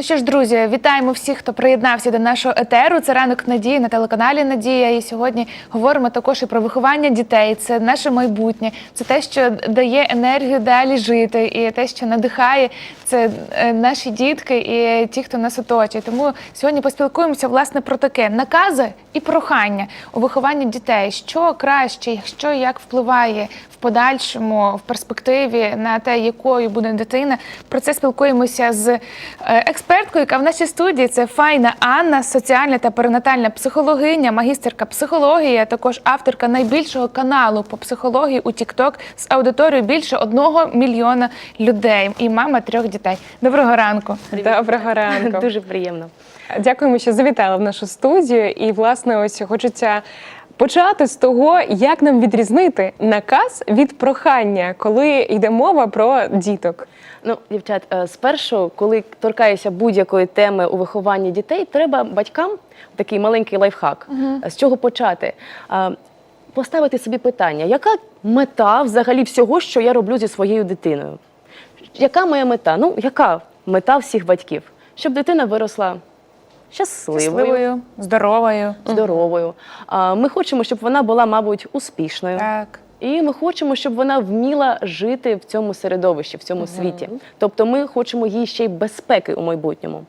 Ну що ж, друзі, вітаємо всіх, хто приєднався до нашого етеру. Це ранок надії на телеканалі Надія. І сьогодні говоримо також і про виховання дітей. Це наше майбутнє, це те, що дає енергію далі жити, і те, що надихає, це е, наші дітки і ті, хто нас оточує. Тому сьогодні поспілкуємося власне про таке накази і прохання у вихованні дітей. Що краще, що як впливає подальшому, в перспективі на те, якою буде дитина. Про це спілкуємося з е, експерткою, яка в нашій студії це Файна Анна, соціальна та перинатальна психологиня, магістерка психології, а також авторка найбільшого каналу по психології у TikTok з аудиторією більше одного мільйона людей і мама трьох дітей. Доброго ранку. Доброго ранку. Дуже приємно. Дякуємо, що завітали в нашу студію. І, власне, ось хочеться почати з того, як нам відрізнити наказ від прохання, коли йде мова про діток. Ну, дівчат, е, спершу, коли торкаєшся будь-якої теми у вихованні дітей, треба батькам такий маленький лайфхак. З чого почати? Е, Поставити собі питання, яка мета взагалі всього, що я роблю зі своєю дитиною? Яка моя мета? Ну, яка мета всіх батьків? Щоб дитина виросла щасливою, здоровою. здоровою. А, Ми хочемо, щоб вона була, мабуть, успішною. Так. І ми хочемо, щоб вона вміла жити в цьому середовищі, в цьому світі. Тобто ми хочемо їй ще й безпеки у майбутньому.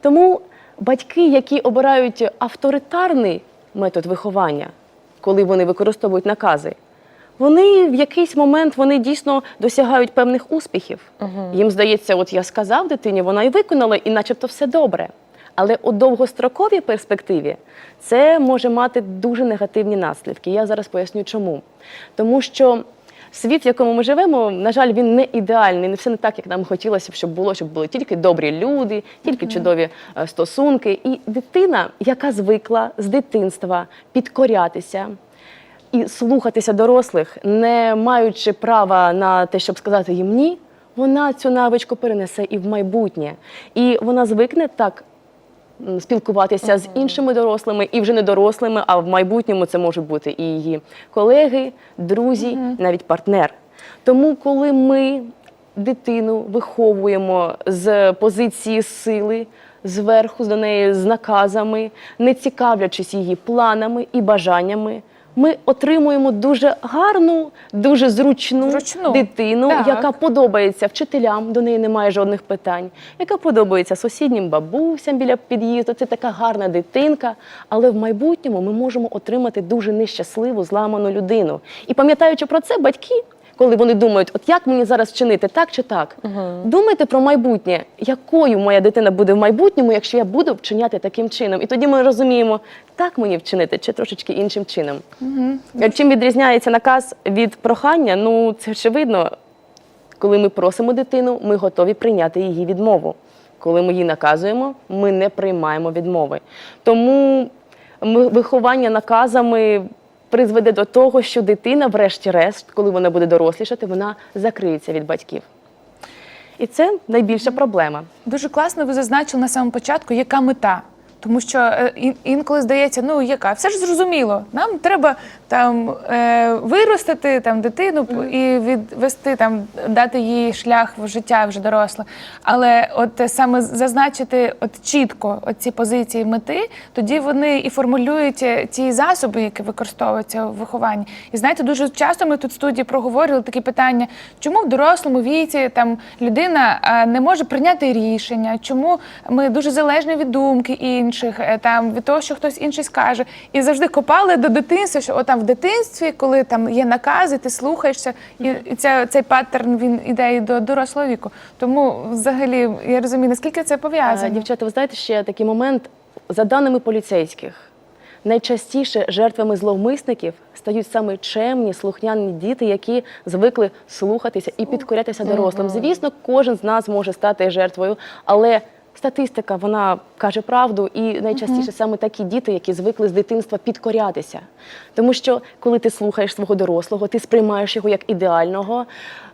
Тому батьки, які обирають авторитарний метод виховання, коли вони використовують накази, вони в якийсь момент вони дійсно досягають певних успіхів. Їм здається, от я сказав дитині, вона і виконала, і начебто все добре. Але у довгостроковій перспективі це може мати дуже негативні наслідки. Я зараз поясню, чому. Тому що світ, в якому ми живемо, на жаль, він не ідеальний, не все не так, як нам хотілося б, щоб було, щоб були тільки добрі люди, тільки чудові е, стосунки. І дитина, яка звикла з дитинства підкорятися, і слухатися дорослих, не маючи права на те, щоб сказати їм ні, вона цю навичку перенесе і в майбутнє. І вона звикне так спілкуватися з іншими дорослими, і вже не дорослими, а в майбутньому це можуть бути і її колеги, друзі, навіть партнер. Тому, коли ми дитину виховуємо з позиції сили, зверху до неї з наказами, не цікавлячись її планами і бажаннями, ми отримуємо дуже гарну, дуже зручну, Зручну. дитину, Так. яка подобається вчителям, до неї немає жодних питань, яка подобається сусіднім бабусям біля під'їзду. Це така гарна дитинка. Але в майбутньому ми можемо отримати дуже нещасливу, зламану людину. І пам'ятаючи про це, батьки. Коли вони думають, от як мені зараз вчинити, так чи так, думайте про майбутнє, якою моя дитина буде в майбутньому, якщо я буду вчиняти таким чином. І тоді ми розуміємо, так мені вчинити чи трошечки іншим чином. Е, Чим відрізняється наказ від прохання? Ну це очевидно, коли ми просимо дитину, ми готові прийняти її відмову. Коли ми її наказуємо, ми не приймаємо відмови. Тому ми- виховання наказами призведе до того, що дитина, врешті-решт, коли вона буде дорослішати, вона закриється від батьків. І це найбільша проблема. Дуже класно ви зазначили на самому початку, яка мета. Тому що е, інколи здається, ну яка, все ж зрозуміло. Нам треба там е, виростити там дитину і відвести там, дати їй шлях в життя вже доросле. Але от е, саме зазначити от чітко ці позиції мети, тоді вони і формулюють ті засоби, які використовуються в вихованні. І знаєте, дуже часто ми тут в студії проговорили такі питання, чому в дорослому віці там людина не може прийняти рішення, чому ми дуже залежні від думки інших, е, там від того, що хтось інший скаже, і завжди копали до дитинства, що от там в дитинстві, коли там є накази, ти слухаєшся, і, і ця, цей паттерн він іде і до дорослого віку. Тому взагалі я розумію, наскільки це пов'язано. Дівчата, ви знаєте, ще такий момент. За даними поліцейських, найчастіше жертвами зловмисників стають саме чемні, слухняні діти, які звикли слухатися і підкорятися дорослим. Звісно, кожен з нас може стати жертвою, але статистика вона каже правду, і найчастіше саме такі діти, які звикли з дитинства підкорятися. Тому що коли ти слухаєш свого дорослого, ти сприймаєш його як ідеального,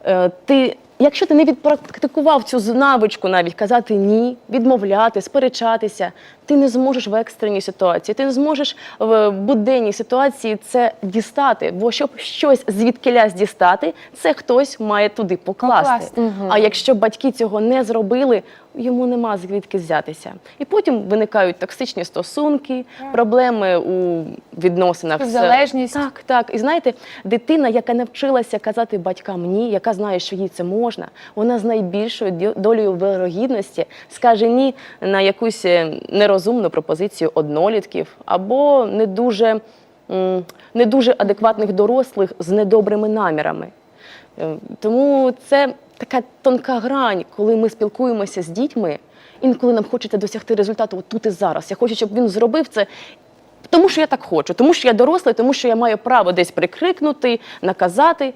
е, ти Якщо ти не відпрактикував цю навичку навіть казати ні, відмовляти, сперечатися, ти не зможеш в екстреній ситуації, ти не зможеш в буденній ситуації це дістати. Бо щоб щось звідкилясь дістати, це хтось має туди покласти. Покласти. А якщо батьки цього не зробили, йому нема звідки взятися. І потім виникають токсичні стосунки, проблеми у відносинах. Залежність. Так, так. І знаєте, дитина, яка навчилася казати батькам ні, яка знає, що їй це можна, вона з найбільшою долею вирогідності скаже ні на якусь е, нерозумну пропозицію однолітків або не дуже, не дуже адекватних дорослих з недобрими намірами. Е, Тому це така тонка грань, коли ми спілкуємося з дітьми. Інколи нам хочеться досягти результату от тут і зараз. Я хочу, щоб він зробив це. Тому що я так хочу, тому що я дорослий, тому що я маю право десь прикрикнути, наказати.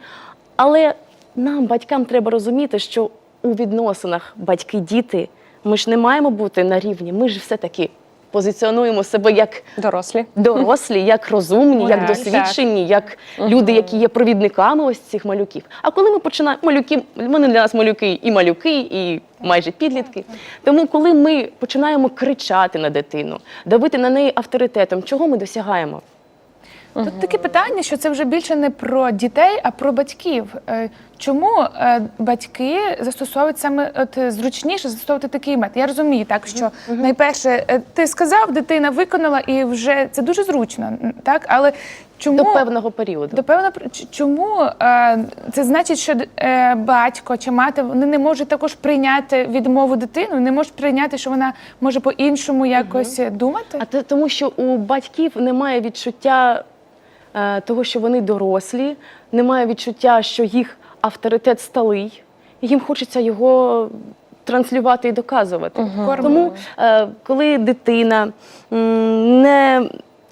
Але нам, батькам, треба розуміти, що у відносинах батьки-діти ми ж не маємо бути на рівні. Ми ж все-таки позиціонуємо себе як Дорослі. дорослі, як розумні, як досвідчені, як люди, які є провідниками ось цих малюків. А коли ми починаємо малюки, вони для нас малюки і малюки, і майже підлітки. Тому, коли ми починаємо кричати на дитину, давити на неї авторитетом, чого ми досягаємо? Тут таке питання, що це вже більше не про дітей, а про батьків. Е, Чому е, батьки застосовують саме от зручніше застосовувати такий метод? Я розумію, так що найперше е, ти сказав, дитина виконала, і вже це дуже зручно, так але чому До певного періоду. До певно, при- чому це значить, що батько чи мати вони не можуть також прийняти відмову дитину, не можуть прийняти, що вона може по-іншому якось е, думати? А тому, що у батьків немає відчуття того, що вони дорослі, немає відчуття, що їх авторитет сталий, і їм хочеться його транслювати і доказувати. Тому, е, коли дитина не,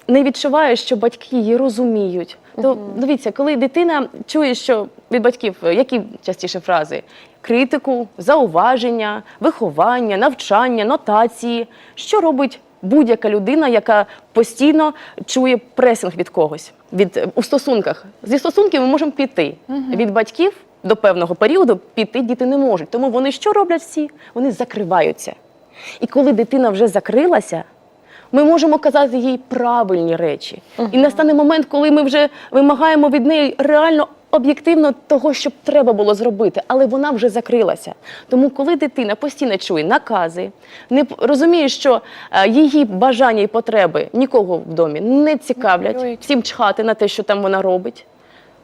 не відчуває, що батьки її розуміють, то дивіться, коли дитина чує, що від батьків е, які частіше фрази? Критику, зауваження, виховання, навчання, нотації. Що робить будь-яка людина, яка постійно чує пресинг від когось від е, у стосунках? Зі стосунків ми можемо піти від батьків до певного періоду піти діти не можуть. Тому вони що роблять всі? Вони закриваються. І коли дитина вже закрилася, ми можемо казати їй правильні речі. І настане момент, коли ми вже вимагаємо від неї реально об'єктивно того, що треба було зробити, але вона вже закрилася. Тому, коли дитина постійно чує накази, не розуміє, що е, її бажання і потреби нікого в домі не цікавлять, всім чхати на те, що там вона робить.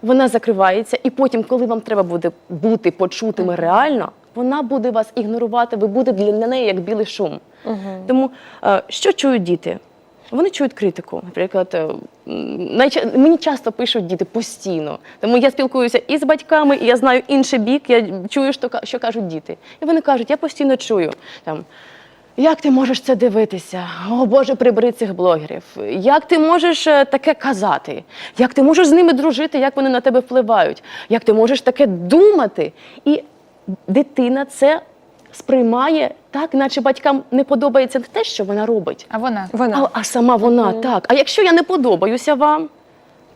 Вона закривається, і потім, коли вам треба буде бути почутими реально, вона буде вас ігнорувати, ви будете для неї як білий шум. Тому е, що чують діти? Вони чують критику. Наприклад, е, мені часто пишуть діти постійно. Тому я спілкуюся і з батьками, і я знаю інший бік, я чую, що кажуть діти. І вони кажуть, я постійно чую там. Як ти можеш це дивитися? О Боже, прибери цих блогерів. Як ти можеш е, таке казати? Як ти можеш з ними дружити? Як вони на тебе впливають? Як ти можеш таке думати? І дитина це сприймає так, наче батькам не подобається не те, що вона робить, А вона Вона. а, а сама вона так. А якщо я не подобаюся вам,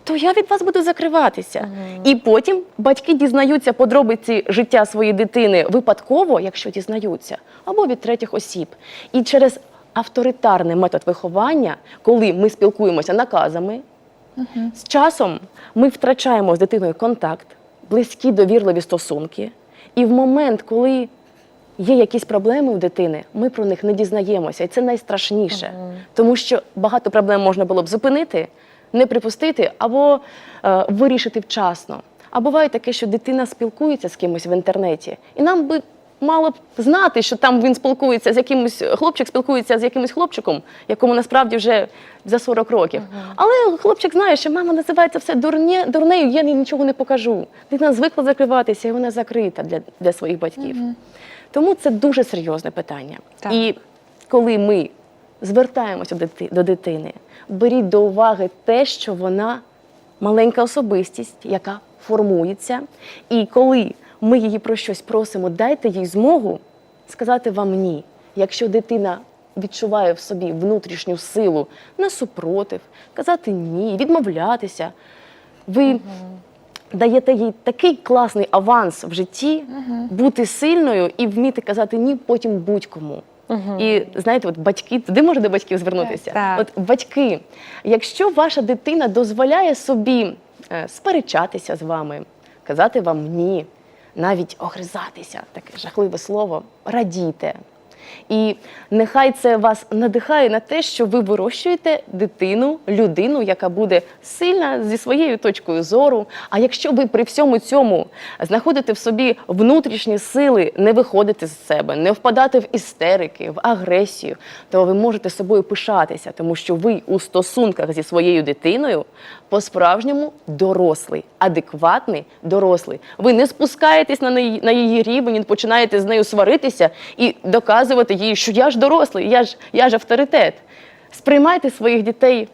то я від вас буду закриватися. І потім батьки дізнаються подробиці життя своєї дитини випадково, якщо дізнаються, або від третіх осіб. І через авторитарний метод виховання, коли ми спілкуємося наказами, з часом ми втрачаємо з дитиною контакт, близькі довірливі стосунки. І в момент, коли є якісь проблеми у дитини, ми про них не дізнаємося. І це найстрашніше. Тому що багато проблем можна було б зупинити, не припустити або е, вирішити вчасно. А буває таке, що дитина спілкується з кимось в інтернеті, і нам би мало б знати, що там він спілкується з якимось хлопчик спілкується з якимось хлопчиком, якому насправді вже за 40 років. Але хлопчик знає, що мама називається все дурне, дурнею, я їй нічого не покажу. Дитина звикла закриватися, і вона закрита для, для своїх батьків. Тому це дуже серйозне питання. Так. І коли ми звертаємося до до дитини, беріть до уваги те, що вона маленька особистість, яка формується. І коли ми її про щось просимо, дайте їй змогу сказати вам ні. Якщо дитина відчуває в собі внутрішню силу на супротив, казати ні, відмовлятися, ви даєте їй такий класний аванс в житті, бути сильною і вміти казати ні потім будь-кому. І знаєте, от батьки, туди може до батьків звернутися. Так. От батьки, якщо ваша дитина дозволяє собі е, сперечатися з вами, казати вам ні, навіть огризатися, таке жахливе слово, радійте. І нехай це вас надихає на те, що ви вирощуєте дитину, людину, яка буде сильна зі своєю точкою зору. А якщо ви при всьому цьому знаходите в собі внутрішні сили не виходити з себе, не впадати в істерики, в агресію, то ви можете собою пишатися, тому що ви у стосунках зі своєю дитиною по-справжньому дорослий, адекватний дорослий. Ви не спускаєтесь на неї на її рівень, починаєте з нею сваритися і доказувати їй, що я ж дорослий, я ж я ж авторитет. Сприймайте своїх дітей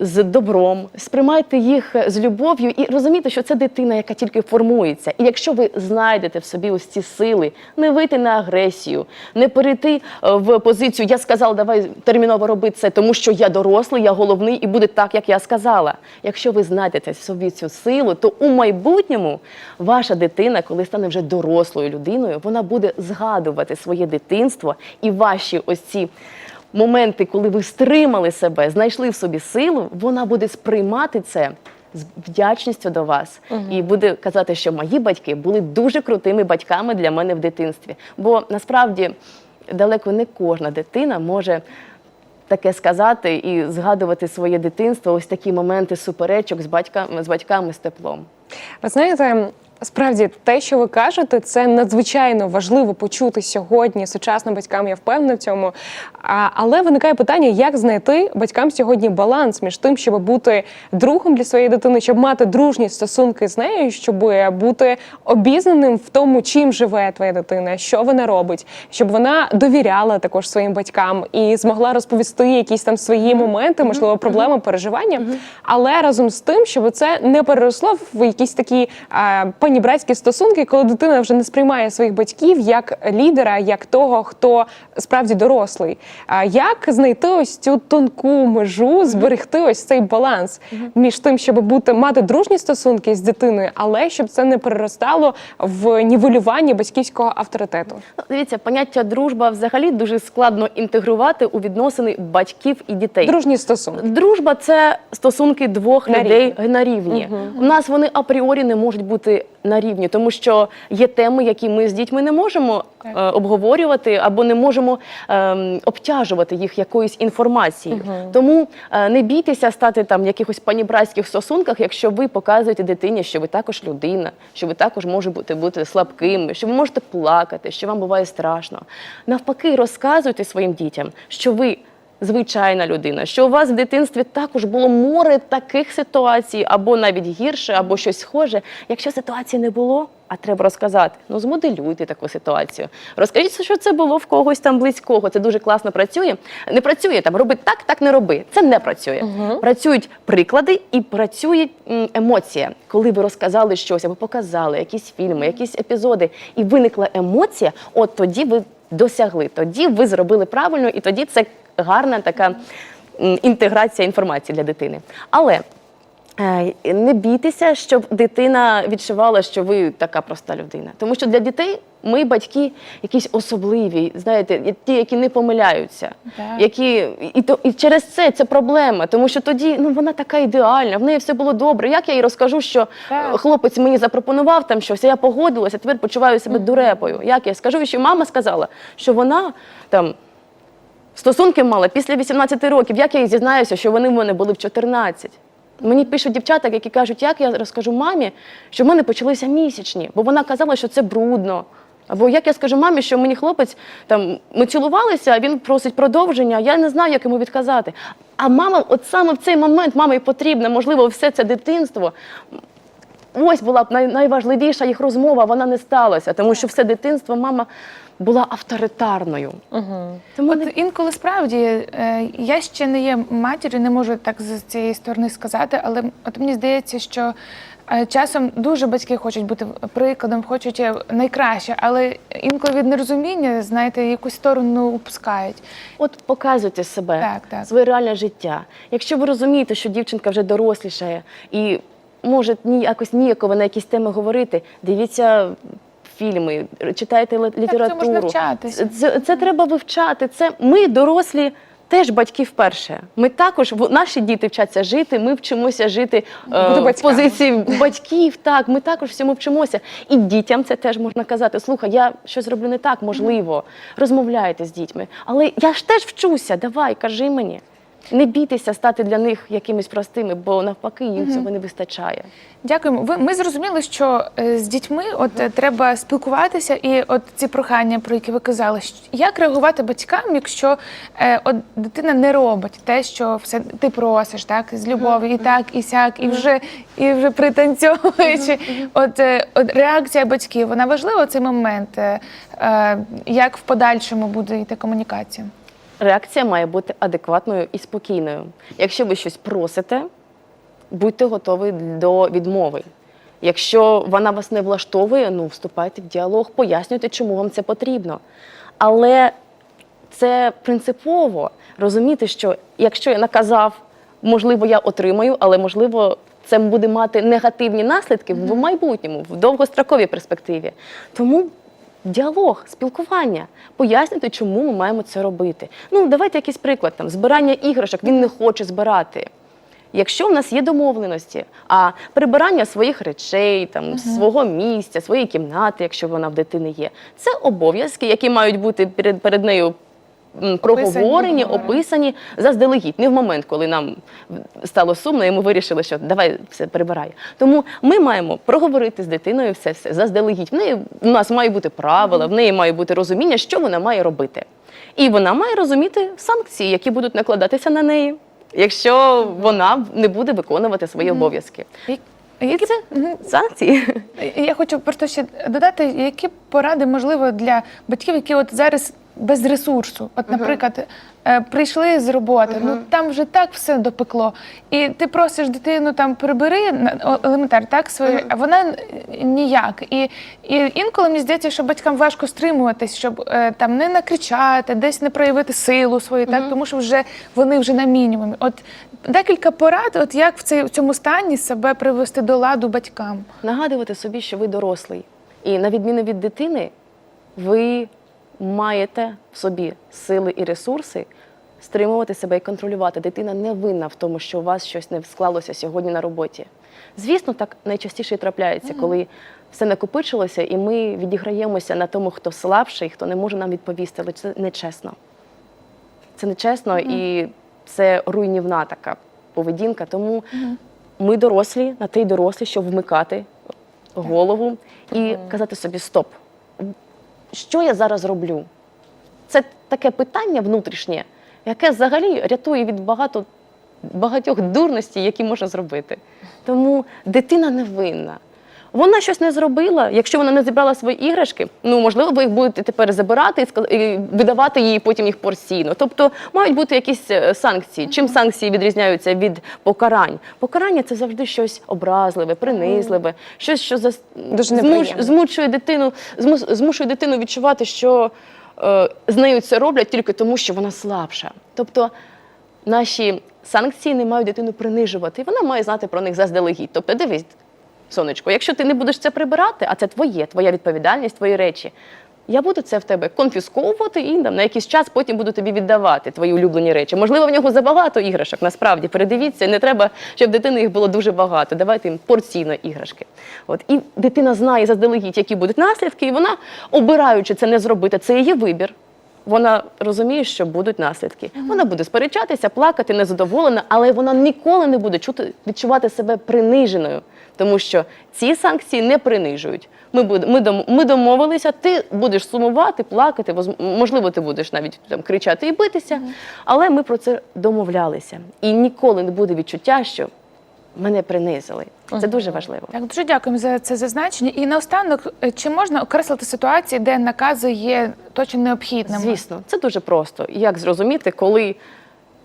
з добром, сприймайте їх з любов'ю і розумійте, що це дитина, яка тільки формується. І якщо ви знайдете в собі ось ці сили, не вийти на агресію, не перейти е, в позицію Я сказав, давай терміново роби це, тому що я дорослий, я головний і буде так, як я сказала. Якщо ви знайдете в собі цю силу, то у майбутньому ваша дитина, коли стане вже дорослою людиною, вона буде згадувати своє дитинство і ваші ось ці моменти, коли ви стримали себе, знайшли в собі силу, вона буде сприймати це з вдячністю до вас і буде казати, що мої батьки були дуже крутими батьками для мене в дитинстві. Бо насправді далеко не кожна дитина може. Таке сказати і згадувати своє дитинство, ось такі моменти суперечок з батьками з батьками з теплом. Ви знаєте, справді те, що ви кажете, це надзвичайно важливо почути сьогодні сучасним батькам. Я впевнена в цьому. А, але виникає питання, як знайти батькам сьогодні баланс між тим, щоб бути другом для своєї дитини, щоб мати дружні стосунки з нею, щоб бути обізнаним в тому, чим живе твоя дитина, що вона робить, щоб вона довіряла також своїм батькам і змогла розповісти якісь там свої моменти, можливо, проблеми, переживання. Але разом з тим, щоб це не переросло в якісь такі а, панібратські стосунки, коли дитина вже не сприймає своїх батьків як лідера, як того, хто справді дорослий. А як знайти ось цю тонку межу, зберегти ось цей баланс між тим, щоб бути мати дружні стосунки з дитиною, але щоб це не переростало в нівелювання батьківського авторитету? Ну, Дивіться, поняття дружба взагалі дуже складно інтегрувати у відносини батьків і дітей. Дружні стосунки. Дружба це стосунки двох На людей на рівні. У нас вони апріорі не можуть бути на рівні, тому що є теми, які ми з дітьми не можемо е, обговорювати або не можемо ем, обтяжувати їх якоюсь інформацією. Тому е, не бійтеся стати там в якихось панібратських стосунках, якщо ви показуєте дитині, що ви також людина, що ви також можете бути, бути слабкими, що ви можете плакати, що вам буває страшно. Навпаки, розказуйте своїм дітям, що ви звичайна людина, що у вас в дитинстві також було море таких ситуацій, або навіть гірше, або щось схоже. Якщо ситуації не було, а треба розказати, ну змоделюйте таку ситуацію. Розкажіть, що це було в когось там близького. Це дуже класно працює. Не працює там, роби так, так не роби. Це не працює. Працюють приклади і працює м, емоція. Коли ви розказали щось, або показали якісь фільми, якісь епізоди, і виникла емоція, от тоді ви досягли, тоді ви зробили правильно, і тоді це гарна така інтеграція інформації для дитини. Але е, не бійтеся, щоб дитина відчувала, що ви така проста людина. Тому що для дітей ми, батьки, якісь особливі, знаєте, ті, які не помиляються, Так. які і, то, і через це це проблема, тому що тоді ну вона така ідеальна, в неї все було добре. Як я їй розкажу, що Так. хлопець мені запропонував там щось, а я погодилася, тепер почуваю себе дурепою. Як я скажу, що мама сказала, що вона там. Стосунки мала після 18 років. Як я їй зізнаюся, що вони в мене були в 14? Мені пишуть дівчата, які кажуть, як я розкажу мамі, що в мене почалися місячні, бо вона казала, що це брудно. Або як я скажу мамі, що мені хлопець там ми цілувалися, а він просить продовження, я не знаю, як йому відказати. А мама, от саме в цей момент мамі потрібно, можливо, все це дитинство. Ось була б най- найважливіша їх розмова, вона не сталася, тому що все дитинство мама була авторитарною. Тому не інколи справді е, я ще не є матір'ю, не можу так з цієї сторони сказати, але от мені здається, що часом дуже батьки хочуть бути прикладом, хочуть е, найкраще, але інколи від нерозуміння, знаєте, якусь сторону упускають. От показуйте себе, Так, так. своє реальне життя. Якщо ви розумієте, що дівчинка вже дорослішає і може якось ніяково на якісь теми говорити, дивіться фільми, читайте літературу. можна навчатися. Це, це, це треба вивчати. Це ми дорослі. Теж батьки вперше. Ми також наші діти вчаться жити. Ми вчимося жити е, в позиції батьків. Так, ми також всьому вчимося. І дітям це теж можна казати. Слухай, я щось зроблю не так, можливо. Розмовляйте з дітьми. Але я ж теж вчуся. Давай, кажи мені. Не бійтеся стати для них якимись простими, бо навпаки їм цього не вистачає. Дякуємо. Ви ми зрозуміли, що е, з дітьми от е, треба спілкуватися, і от ці прохання, про які ви казали, як реагувати батькам, якщо е, от дитина не робить те, що все ти просиш, так з любов'ю, і так, і сяк, і вже і вже пританцьовуючи. От, от реакція батьків, вона важлива цей момент, е, як в подальшому буде йти комунікація. Реакція має бути адекватною і спокійною. Якщо ви щось просите, будьте готові до відмови. Якщо вона вас не влаштовує, ну вступайте в діалог, пояснюйте, чому вам це потрібно. Але це принципово розуміти, що якщо я наказав, можливо, я отримаю, але можливо, це буде мати негативні наслідки в майбутньому, в довгостроковій перспективі. Тому діалог, спілкування, пояснити, чому ми маємо це робити. Ну, давайте якийсь приклад там збирання іграшок, він не хоче збирати. Якщо в нас є домовленості, а прибирання своїх речей, там свого місця, своєї кімнати, якщо вона в дитини є, це обов'язки, які мають бути перед, перед нею проговорені, описані заздалегідь, не в момент, коли нам стало сумно, і ми вирішили, що давай все прибирай. Тому ми маємо проговорити з дитиною все все заздалегідь. В неї у нас має бути правила, в неї має бути розуміння, що вона має робити. І вона має розуміти санкції, які будуть накладатися на неї, якщо вона не буде виконувати свої обов'язки. Які це санкції. Я хочу просто ще додати, які поради можливо для батьків, які от зараз без ресурсу. От, наприклад, е, прийшли з роботи, ну там вже так все допекло, і ти просиш дитину там прибери елементар, так своє, а вона ніяк. І, і інколи мені здається, що батькам важко стримуватись, щоб е, там не накричати, десь не проявити силу свою, так тому що вже вони вже на мінімумі. От декілька порад, от як в цей в цьому стані себе привести до ладу батькам. Нагадувати собі, що ви дорослий. І на відміну від дитини, ви маєте в собі сили і ресурси стримувати себе і контролювати. Дитина не винна в тому, що у вас щось не склалося сьогодні на роботі. Звісно, так найчастіше і трапляється, коли все накопичилося, і ми відіграємося на тому, хто слабший, хто не може нам відповісти, але це нечесно. Це нечесно і це руйнівна така поведінка. Тому ми дорослі, на те й дорослі, щоб вмикати голову і казати собі стоп. Що я зараз роблю? Це таке питання внутрішнє, яке взагалі рятує від багато, багатьох дурностей, які можна зробити. Тому дитина не винна. Вона щось не зробила. Якщо вона не зібрала свої іграшки, ну можливо, ви їх будете тепер забирати і видавати їй потім їх порційно. Тобто мають бути якісь е, санкції. Чим санкції відрізняються від покарань? Покарання це завжди щось образливе, принизливе, щось, що зас... Дуже змуш... змушує дитину, змушує дитину відчувати, що е, з нею це роблять тільки тому, що вона слабша. Тобто наші санкції не мають дитину принижувати, і вона має знати про них заздалегідь. Тобто, дивись, сонечко, якщо ти не будеш це прибирати, а це твоє, твоя відповідальність, твої речі. Я буду це в тебе конфісковувати і там, на якийсь час потім буду тобі віддавати твої улюблені речі. Можливо, в нього забагато іграшок. Насправді передивіться, не треба, щоб дитини їх було дуже багато. Давайте їм порційно іграшки. От і дитина знає заздалегідь, які будуть наслідки, і вона, обираючи це не зробити, це її вибір. Вона розуміє, що будуть наслідки. Вона буде сперечатися, плакати, незадоволена, але вона ніколи не буде чути, відчувати себе приниженою, тому що ці санкції не принижують. Ми, ми, ми домовилися, ти будеш сумувати, плакати, можливо, ти будеш навіть там кричати і битися, але ми про це домовлялися. І ніколи не буде відчуття, що мене принизили. Це дуже важливо. Так, дуже дякуємо за це зазначення. І наостанок, е, чи можна окреслити ситуації, де накази є точно необхідними? Звісно, це дуже просто. Як зрозуміти, коли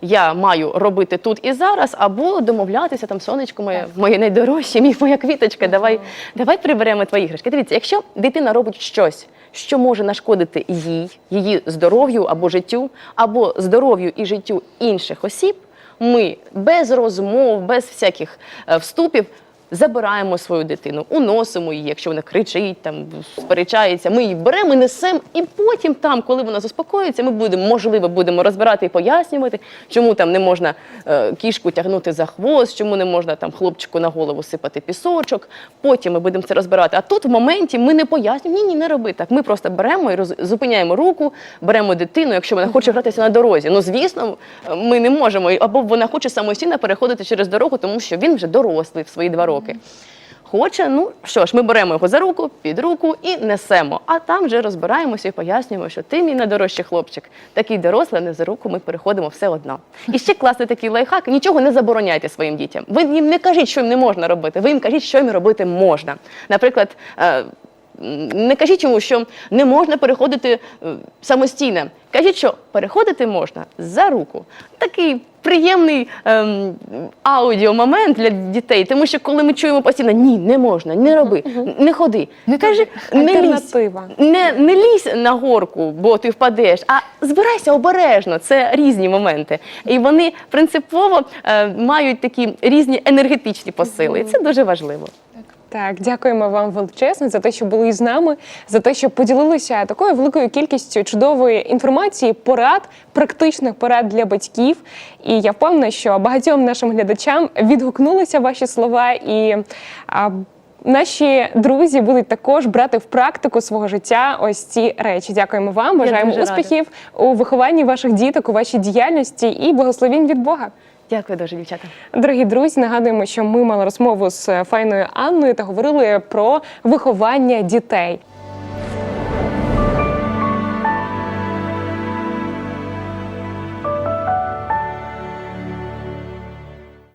я маю робити тут і зараз, або домовлятися там, сонечко моє, моє найдорожче, мій моя квіточка, давай, давай приберемо твої іграшки. Дивіться, якщо дитина робить щось, що може нашкодити їй, її здоров'ю або життю, або здоров'ю і життю інших осіб, ми без розмов, без всяких е, вступів забираємо свою дитину, уносимо її, якщо вона кричить, там сперечається. Ми її беремо, несемо, і потім, там, коли вона заспокоїться, ми будемо, можливо, будемо розбирати і пояснювати, чому там не можна е, кішку тягнути за хвост, чому не можна там хлопчику на голову сипати пісочок. Потім ми будемо це розбирати. А тут в моменті ми не пояснюємо, ні, ні, не роби так. Ми просто беремо і роз... зупиняємо руку, беремо дитину, якщо вона хоче гратися на дорозі. Ну, звісно, ми не можемо. Або вона хоче самостійно переходити через дорогу, тому що він вже дорослий в свої два роки. Хоче, ну що ж, ми беремо його за руку, під руку і несемо. А там вже розбираємося і пояснюємо, що ти мій найдорожчий хлопчик. Такий дорослий, не за руку, ми переходимо все одно. І ще класний такий лайфхак: нічого не забороняйте своїм дітям. Ви їм не кажіть, що їм не можна робити. Ви їм кажіть, що їм робити можна. Наприклад. е, Не кажіть йому, що не можна переходити е, самостійно. Кажіть, що переходити можна за руку. Такий приємний ем, аудіомомент для дітей, тому що коли ми чуємо постійно ні, не можна, не роби, не ходи. Не Кажи, не лізь, Альтернатива. не, не лізь на горку, бо ти впадеш, а збирайся обережно. Це різні моменти. І вони принципово е, мають такі різні енергетичні посили. І це дуже важливо. Так, дякуємо вам величезно за те, що були з нами, за те, що поділилися такою великою кількістю чудової інформації, порад, практичних порад для батьків. І я впевнена, що багатьом нашим глядачам відгукнулися ваші слова і. А, Наші друзі будуть також брати в практику свого життя ось ці речі. Дякуємо вам. Бажаємо дуже рада. успіхів у вихованні ваших діток, у вашій діяльності і благословінь від Бога. Дякую дуже, дівчата. Дорогі друзі, нагадуємо, що ми мали розмову з файною Анною та говорили про виховання дітей.